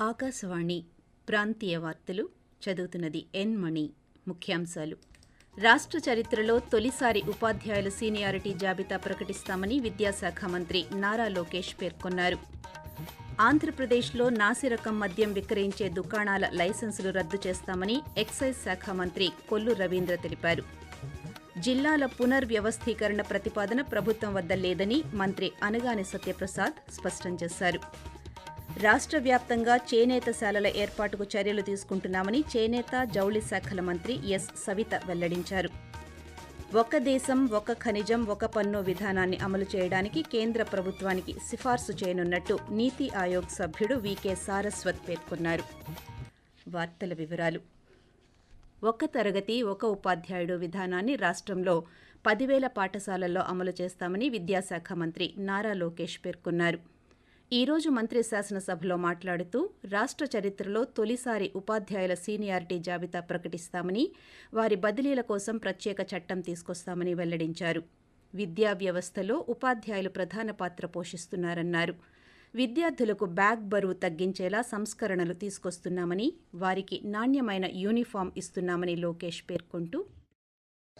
ఆకాశవాణి ప్రాంతీయ వార్తలు చదువుతున్నది ఎన్ మణి. ముఖ్యాంశాలు. రాష్ట్ర చరిత్రలో తొలిసారి ఉపాధ్యాయుల సీనియారిటీ జాబితా ప్రకటిస్తామని విద్యాశాఖ మంత్రి నారా లోకేష్ పేర్కొన్నారు. ఆంధ్రప్రదేశ్లో నాసిరకం మద్యం విక్రయించే దుకాణాల లైసెన్సులు రద్దు చేస్తామని ఎక్సైజ్ శాఖ మంత్రి కొల్లు రవీంద్ర తెలిపారు. జిల్లాల పునర్వ్యవస్థీకరణ ప్రతిపాదన ప్రభుత్వం వద్ద లేదని మంత్రి అనగాని సత్యప్రసాద్ స్పష్టం చేశారు. రాష్ట్ర వ్యాప్తంగా చేనేత శాలల ఏర్పాటుకు చర్యలు తీసుకుంటున్నామని చేనేత జౌళి శాఖల మంత్రి ఎస్ సవిత వెల్లడించారు. ఒక దేశం ఒక ఖనిజం ఒక పన్ను విధానాన్ని అమలు చేయడానికి కేంద్ర ప్రభుత్వానికి సిఫార్సు చేయనున్నట్టు నీతి ఆయోగ్ సభ్యుడు వికే సారస్వత్ పేర్కొన్నారు. వార్తల వివరాలు. ఒక్క తరగతి ఒక ఉపాధ్యాయుడు విధానాన్ని రాష్ట్రంలో పదివేల పాఠశాలల్లో అమలు చేస్తామని విద్యాశాఖ మంత్రి నారా లోకేష్ పేర్కొన్నారు. ఈ రోజు మంత్రి శాసనసభలో మాట్లాడుతూ రాష్ట్ర చరిత్రలో తొలిసారి ఉపాధ్యాయుల సీనియారిటీ జాబితా ప్రకటిస్తామని వారి బదిలీల కోసం ప్రత్యేక చట్టం తీసుకొస్తామని వెల్లడించారు. విద్యా వ్యవస్థలో ఉపాధ్యాయులు ప్రధాన పాత్ర పోషిస్తున్నారన్నారు. విద్యార్థులకు బ్యాగ్ బరువు తగ్గించేలా సంస్కరణలు తీసుకొస్తున్నామని వారికి నాణ్యమైన యూనిఫామ్ ఇస్తున్నామని లోకేష్ పేర్కొంటూ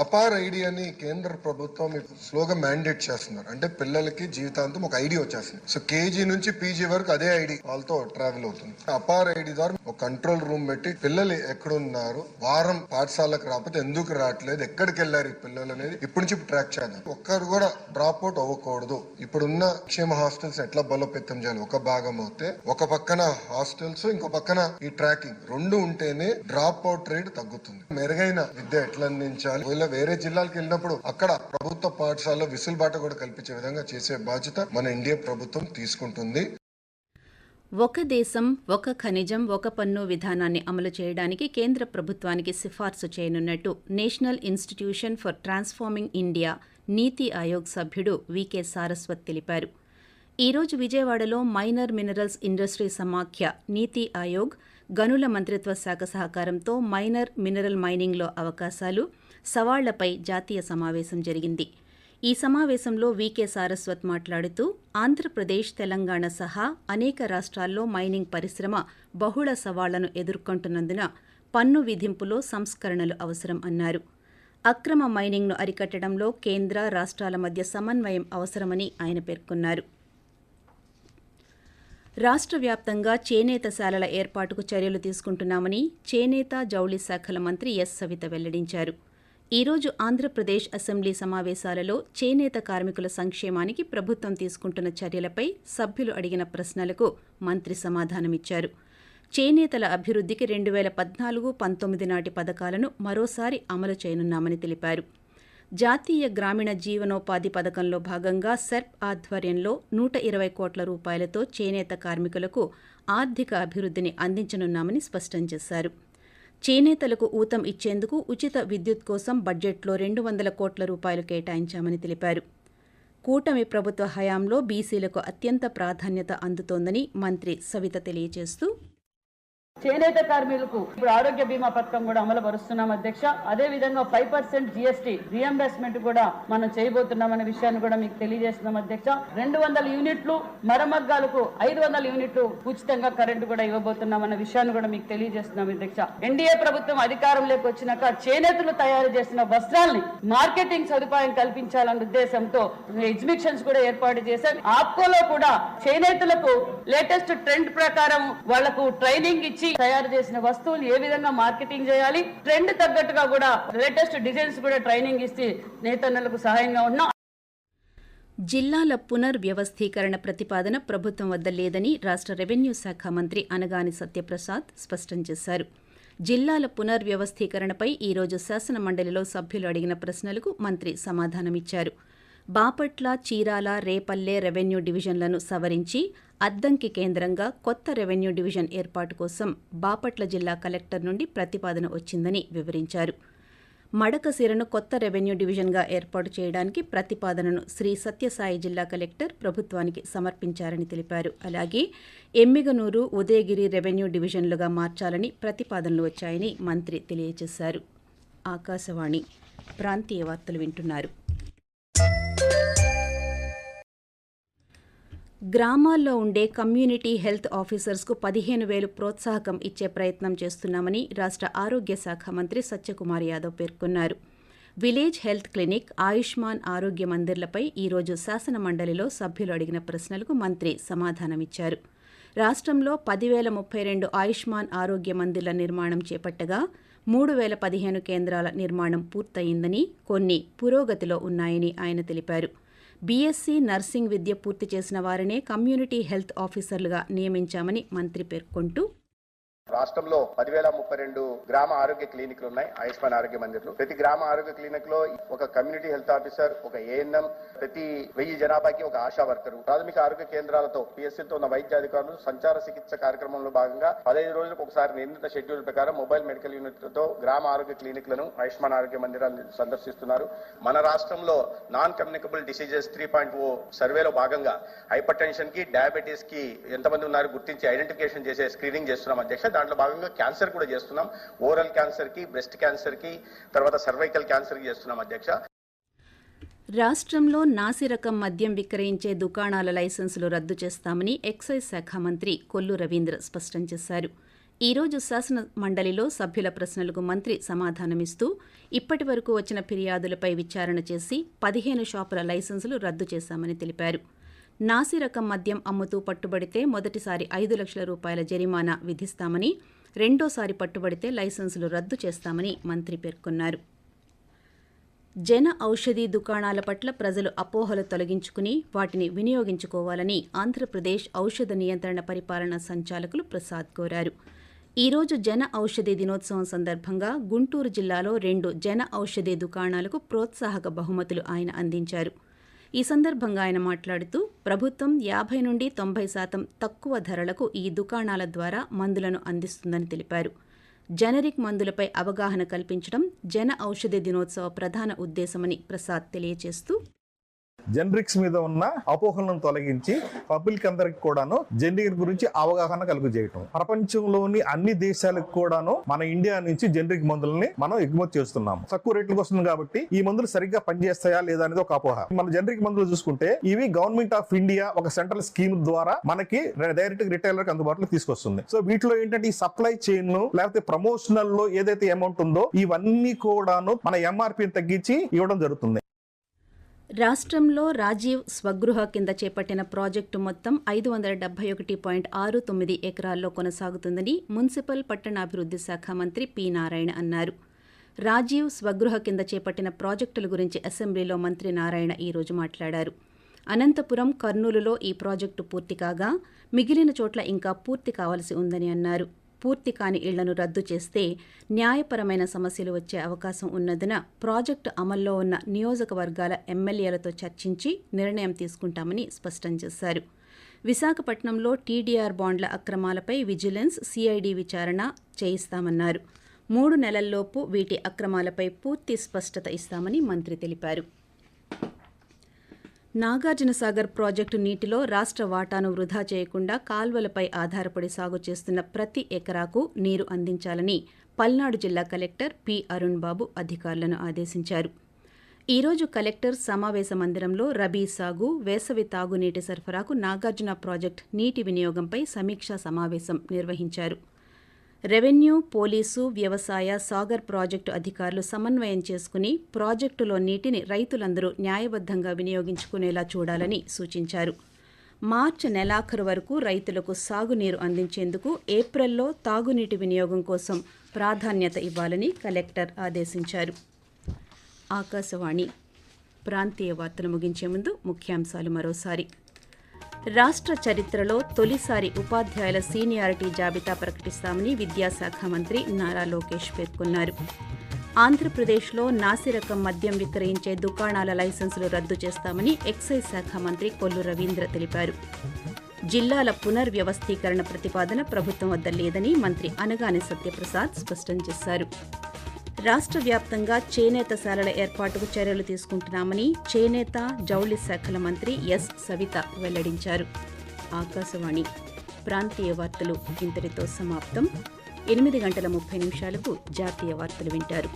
అపార్ ఐడి అని కేంద్ర ప్రభుత్వం స్లోగా మ్యాండేట్ చేస్తున్నారు. అంటే పిల్లలకి జీవితాంతం ఒక ఐడి వచ్చేస్తుంది. సో కేజీ నుంచి పీజీ వరకు అదే ఐడి వాళ్ళతో ట్రావెల్ అవుతుంది. అపార్ ఐడి ద్వారా ఒక కంట్రోల్ రూమ్ పెట్టి పిల్లలు ఎక్కడున్నారు వారం పాఠశాలకు రాకపోతే ఎందుకు రావట్లేదు ఎక్కడికి వెళ్ళారు ఈ పిల్లలు అనేది ఇప్పటి నుంచి ట్రాక్ చేద్దాం. ఒక్కరు కూడా డ్రాప్ అవుట్ అవ్వకూడదు. ఇప్పుడున్న క్షేమ హాస్టల్స్ ఎట్లా బలోపేతం చేయాలి? ఒక భాగం అవుతే ఒక పక్కన హాస్టల్స్ ఇంకో పక్కన ఈ ట్రాకింగ్ రెండు ఉంటేనే డ్రాప్ అవుట్ రేట్ తగ్గుతుంది. మెరుగైన విద్య ఎట్లా అందించాలి జిల్లా వేరే జిల్లాలకు వెళ్ళినప్పుడు అక్కడ ప్రభుత్వ పాఠశాలలో విసులుబాటు కూడా కల్పించే విధంగా చేసే బాధ్యత మన ఎన్డీఏ ప్రభుత్వం తీసుకుంటుంది. ఒక దేశం ఒక ఖనిజం ఒక పన్ను విధానాన్ని అమలు చేయడానికి కేంద్ర ప్రభుత్వానికి సిఫార్సు చేయనున్నట్టు national institution for transforming India NITI Aayog సభ్యుడు వికే సారస్వత్ తెలిపారు. ఈ రోజు విజయవాడలో మైనర్ మినరల్స్ ఇండస్ట్రీ సమాఖ్య నీతి ఆయోగ్ గనుల మంత్రిత్వ శాఖ సహకారంతో మైనర్ మినరల్ మైనింగ్లో అవకాశాలు సవాళ్ళపై జాతీయ సమావేశం జరిగింది. ఈ సమావేశంలో వికే సారస్వత్ మాట్లాడుతూ ఆంధ్రప్రదేశ్ తెలంగాణ సహా అనేక రాష్ట్రాల్లో మైనింగ్ పరిశ్రమ బహుళ సవాళ్ళను ఎదుర్కొంటున్నందున పన్ను విధింపులో సంస్కరణలు అవసరం అన్నారు. అక్రమ మైనింగ్ను అరికట్టడంలో కేంద్ర రాష్ట్రాల మధ్య సమన్వయం అవసరమని ఆయన పేర్కొన్నారు. రాష్ట్ర వ్యాప్తంగా చేనేత శాలల ఏర్పాటుకు చర్యలు తీసుకుంటున్నామని చేనేత జౌళి శాఖల మంత్రి ఎస్. సవిత వెల్లడించారు. ఈ రోజు ఆంధ్రప్రదేశ్ అసెంబ్లీ సమావేశాలలో చేనేత కార్మికుల సంక్షేమానికి ప్రభుత్వం తీసుకుంటున్న చర్యలపై సభ్యులు అడిగిన ప్రశ్నలకు మంత్రి సమాధానమిచ్చారు. చేనేతల అభివృద్ధికి రెండు వేల పద్నాలుగు పంతొమ్మిది నాటి పథకాలను మరోసారి అమలు చేయనున్నామని తెలిపారు. జాతీయ గ్రామీణ జీవనోపాధి పథకంలో భాగంగా సెర్ప్ ఆధ్వర్యంలో నూట ఇరవై కోట్ల రూపాయలతో చేనేత కార్మికులకు ఆర్థిక అభివృద్ధిని అందించనున్నామని స్పష్టం చేశారు. చేనేతలకు ఊతం ఇచ్చేందుకు ఉచిత విద్యుత్ కోసం బడ్జెట్లో రెండు వందల కోట్ల రూపాయలు కేటాయించామని తెలిపారు. కూటమి ప్రభుత్వ హయాంలో బీసీలకు అత్యంత ప్రాధాన్యత అందుతోందని మంత్రి సవిత తెలియజేస్తూ చేనేత కార్మికులకు ఇప్పుడు ఆరోగ్య బీమా పథకం కూడా అమలు పరుస్తున్నాం అధ్యక్ష. అదే విధంగా ఫైవ్ పర్సెంట్ జిఎస్టీ రియంబర్స్మెంట్ కూడా మనం చేయబోతున్నాం అనే విషయాన్ని కూడా మీకు తెలియజేస్తున్నాం అధ్యక్ష. రెండు వందల యూనిట్లు మరమగ్గాలకు ఐదు వందల యూనిట్లు ఉచితంగా కరెంటు కూడా ఇవ్వబోతున్నాం అన్న విషయాన్ని కూడా మీకు తెలియజేస్తున్నాం అధ్యక్ష. ఎన్డీఏ ప్రభుత్వం అధికారంలోకి వచ్చినాక చేనేతలు తయారు చేసిన వస్త్రాల్ని మార్కెటింగ్ సదుపాయం కల్పించాలన్న ఉద్దేశంతో ఎగ్జిబిషన్స్ కూడా ఏర్పాటు చేశాం. ఆప్కోలో కూడా చేనేతలకు లేటెస్ట్ ట్రెండ్ ప్రకారం వాళ్ళకు ట్రైనింగ్ ఇచ్చి తయారు చేసిన వస్తువులు ఏ విధంగా మార్కెటింగ్ చేయాలి? ట్రెండ్ తగ్గట్టుగా కూడా లేటెస్ట్ డిజైన్స్ కూడా ట్రైనింగ్ ఇస్తే నేతన్నలకు సహాయంగా ఉన్నాం జిల్లాల పునర్వ్యవస్థీకరణ ప్రతిపాదన ప్రభుత్వం వద్ద లేదని రాష్ట్ర రెవెన్యూ శాఖ మంత్రి అనగాని సత్యప్రసాద్ స్పష్టం చేశారు. జిల్లాల పునర్వ్యవస్థీకరణపై ఈ రోజు శాసన మండలిలో సభ్యులు అడిగిన ప్రశ్నలకు మంత్రి సమాధానమిచ్చారు. బాపట్ల చీరాల రేపల్లె రెవెన్యూ డివిజన్లను సవరించి అద్దంకి కేంద్రంగా కొత్త రెవెన్యూ డివిజన్ ఏర్పాటు కోసం బాపట్ల జిల్లా కలెక్టర్ నుండి ప్రతిపాదన వచ్చిందని వివరించారు. మడకసిరను కొత్త రెవెన్యూ డివిజన్గా ఏర్పాటు చేయడానికి ప్రతిపాదనను శ్రీ సత్యసాయి జిల్లా కలెక్టర్ ప్రభుత్వానికి సమర్పించారని తెలిపారు. అలాగే ఎమ్మిగనూరు ఉదయగిరి రెవెన్యూ డివిజన్లుగా మార్చాలని ప్రతిపాదనలు వచ్చాయని మంత్రి తెలియజేశారు. ఆకాశవాణి ప్రాంతీయ వార్తలు వింటున్నారు. గ్రామాల్లో ఉండే కమ్యూనిటీ హెల్త్ ఆఫీసర్స్కు పదిహేను వేలు ప్రోత్సాహకం ఇచ్చే ప్రయత్నం చేస్తున్నామని రాష్ట్ర ఆరోగ్య శాఖ మంత్రి సత్యకుమార్ యాదవ్ పేర్కొన్నారు. విలేజ్ హెల్త్ క్లినిక్ ఆయుష్మాన్ ఆరోగ్య మందిర్లపై ఈరోజు శాసన మండలిలో సభ్యులు అడిగిన ప్రశ్నలకు మంత్రి సమాధానమిచ్చారు. రాష్ట్రంలో పదివేల ముప్పై రెండు ఆయుష్మాన్ ఆరోగ్య మందిర్ల నిర్మాణం చేపట్టగా మూడు వేల పదిహేను కేంద్రాల నిర్మాణం పూర్తయిందని కొన్ని పురోగతిలో ఉన్నాయని ఆయన తెలిపారు. బీఎస్సీ నర్సింగ్ విద్య పూర్తి చేసిన వారినే కమ్యూనిటీ హెల్త్ ఆఫీసర్లుగా నియమించామని మంత్రి పేర్కొంటూ రాష్ట్రంలో పదివేల ముప్పై రెండు గ్రామ ఆరోగ్య క్లినిక్లు ఉన్నాయి ఆయుష్మాన్ ఆరోగ్య మందిర్లు. ప్రతి గ్రామ ఆరోగ్య క్లినిక్లో ఒక కమ్యూనిటీ హెల్త్ ఆఫీసర్ ఒక ఏఎన్ఎం ప్రతి వెయ్యి జనాభాకి ఒక ఆశా వర్కర్. ప్రాథమిక ఆరోగ్య కేంద్రాలతో పిఎస్సీలతో ఉన్న వైద్యాధికారులు సంచార చికిత్స కార్యక్రమంలో భాగంగా పదహైదు రోజులకు ఒకసారి నిర్ణీత షెడ్యూల్ ప్రకారం మొబైల్ మెడికల్ యూనిట్లతో గ్రామ ఆరోగ్య క్లినిక్లను ఆయుష్మాన్ ఆరోగ్య మందిరాలను సందర్శిస్తున్నారు. మన రాష్ట్రంలో non communicable diseases three point O సర్వేలో భాగంగా హైపర్ టెన్షన్కి డయాబెటీస్కి ఎంతమంది ఉన్నారు గుర్తించి ఐడెంటిఫికేషన్ చేసే స్క్రీనింగ్ చేస్తున్నాం అధ్యక్ష. దాంట్లో భాగంగా క్యాన్సర్ కూడా చేస్తున్నాం. ఓరల్ క్యాన్సర్కి బ్రెస్ట్ క్యాన్సర్కి తర్వాత సర్వైకల్ క్యాన్సర్కి చేస్తున్నాం అధ్యక్ష. రాష్ట్రంలో నాసిరకం మద్యం విక్రయించే దుకాణాల లైసెన్సులు రద్దు చేస్తామని ఎక్సైజ్ శాఖ మంత్రి కొల్లు రవీంద్ర స్పష్టం చేశారు. ఈ రోజు శాసన మండలిలో సభ్యుల ప్రశ్నలకు మంత్రి సమాధానమిస్తూ ఇప్పటి వరకు వచ్చిన ఫిర్యాదులపై విచారణ చేసి పదిహేను షాపుల లైసెన్సులు రద్దు చేశామని తెలిపారు. నాసిరకం మద్యం అమ్ముతూ పట్టుబడితే మొదటిసారి ఐదు లక్షల రూపాయల జరిమానా విధిస్తామని రెండోసారి పట్టుబడితే లైసెన్సులు రద్దు చేస్తామని మంత్రి పేర్కొన్నారు. జన ఔషధి దుకాణాల పట్ల ప్రజలు అపోహలు తొలగించుకుని వాటిని వినియోగించుకోవాలని ఆంధ్రప్రదేశ్ ఔషధ నియంత్రణ పరిపాలన సంచాలకులు ప్రసాద్ కోరారు. ఈరోజు జన ఔషధి దినోత్సవం సందర్భంగా గుంటూరు జిల్లాలో రెండు జన ఔషధి దుకాణాలకు ప్రోత్సాహక బహుమతులు ఆయన అందించారు. ఈ సందర్భంగా ఆయన మాట్లాడుతూ ప్రభుత్వం యాభై నుండి తొంభై శాతం తక్కువ ధరలకు ఈ దుకాణాల ద్వారా మందులను అందిస్తుందని తెలిపారు. జనరిక్ మందులపై అవగాహన కల్పించడం జన ఔషధి దినోత్సవ ప్రధాన ఉద్దేశమని ప్రసాద్ తెలియజేస్తూ జెనరిక్స్ మీద ఉన్న అపోహలను తొలగించి పబ్లిక్ అందరికి కూడాను జెనరిక్ గురించి అవగాహన కలుగు చేయటం ప్రపంచంలోని అన్ని దేశాలకు కూడాను మన ఇండియా నుంచి జెనరిక్ మందులని మనం ఎగుమతి చేస్తున్నాం. తక్కువ రేట్లకు వస్తుంది కాబట్టి ఈ మందులు సరిగ్గా పనిచేస్తాయా లేదా అనేది ఒక అపోహ. మన జనరిక్ మందులు చూసుకుంటే ఇవి గవర్నమెంట్ ఆఫ్ ఇండియా ఒక సెంట్రల్ స్కీమ్ ద్వారా మనకి డైరెక్ట్ రిటైలర్ అందుబాటులో తీసుకొస్తుంది. సో వీటిలో ఏంటంటే ఈ సప్లై చైన్ లేకపోతే ప్రమోషనల్లో ఏదైతే అమౌంట్ ఉందో ఇవన్నీ కూడాను మన ఎంఆర్పీని తగ్గించి ఇవ్వడం జరుగుతుంది. రాష్ట్రంలో రాజీవ్ స్వగృహ కింద చేపట్టిన ప్రాజెక్టు మొత్తం ఐదు వందల డెబ్బై ఒకటి పాయింట్ ఆరు తొమ్మిది ఎకరాల్లో కొనసాగుతుందని మున్సిపల్ పట్టణాభివృద్ధి శాఖ మంత్రి పి నారాయణ అన్నారు. రాజీవ్ స్వగృహ కింద చేపట్టిన ప్రాజెక్టుల గురించి అసెంబ్లీలో మంత్రి నారాయణ ఈరోజు మాట్లాడారు. అనంతపురం కర్నూలులో ఈ ప్రాజెక్టు పూర్తి కాగా మిగిలిన చోట్ల ఇంకా పూర్తి కావాల్సి ఉందని అన్నారు. పూర్తి కాని ఇళ్ళను రద్దు చేస్తే న్యాయపరమైన సమస్యలు వచ్చే అవకాశం ఉన్నందున ప్రాజెక్టు అమల్లో ఉన్న నియోజకవర్గాల ఎమ్మెల్యేలతో చర్చించి నిర్ణయం తీసుకుంటామని స్పష్టం చేశారు. విశాఖపట్నంలో టీడీఆర్ బాండ్ల అక్రమాలపై విజిలెన్స్ సిఐడి విచారణ చేయిస్తామన్నారు. మూడు నెలల్లోపు వీటి అక్రమాలపై పూర్తి స్పష్టత ఇస్తామని మంత్రి తెలిపారు. నాగార్జునసాగర్ ప్రాజెక్టు నీటిలో రాష్ట్ర వాటాను వృధా చేయకుండా కాల్వలపై ఆధారపడి సాగు చేస్తున్న ప్రతి ఎకరాకు నీరు అందించాలని పల్నాడు జిల్లా కలెక్టర్ పి. అరుణ్ బాబు అధికారులను ఆదేశించారు. ఈరోజు కలెక్టర్ సమావేశ మందిరంలో రబీ సాగు వేసవి తాగునీటి సరఫరాకు నాగార్జున ప్రాజెక్టు నీటి వినియోగంపై సమీక్షా సమావేశం నిర్వహించారు. రెవెన్యూ పోలీసు వ్యవసాయ సాగర్ ప్రాజెక్టు అధికారులు సమన్వయం చేసుకుని ప్రాజెక్టులో నీటిని రైతులందరూ న్యాయబద్ధంగా వినియోగించుకునేలా చూడాలని సూచించారు. మార్చి నెలాఖరు వరకు రైతులకు సాగునీరు అందించేందుకు ఏప్రిల్లో తాగునీటి వినియోగం కోసం ప్రాధాన్యత ఇవ్వాలని కలెక్టర్ ఆదేశించారు. ఆకాశవాణి ప్రాంతీయ వార్తలు ముగించే ముందు ముఖ్యాంశాలు మరోసారి. రాష్ట్ర చరిత్రలో తొలిసారి ఉపాధ్యాయుల సీనియారిటీ జాబితా ప్రకటిస్తామని విద్యాశాఖ మంత్రి నారా లోకేష్ పేర్కొన్నారు. ఆంధ్రప్రదేశ్లో నాసిరకం మద్యం విక్రయించే దుకాణాల లైసెన్సులు రద్దు చేస్తామని ఎక్సైజ్ శాఖ మంత్రి కొల్లు రవీంద్ర తెలిపారు. జిల్లాల పునర్వ్యవస్థీకరణ ప్రతిపాదన ప్రభుత్వం వద్ద లేదని మంత్రి అనగాని సత్యప్రసాద్ స్పష్టం చేశారు. రాష్ట్ర వ్యాప్తంగా చేనేత శాలల ఏర్పాటుకు చర్యలు తీసుకుంటున్నామని చేనేత జౌళి శాఖల మంత్రి ఎస్. సవిత వెల్లడించారు. ఆకాశవాణి ప్రాంతీయ వార్తలు ఇంతటితో సమాప్తం. ఎనిమిది గంటల ముప్పై నిమిషాలకు జాతీయ వార్తలు వింటారు.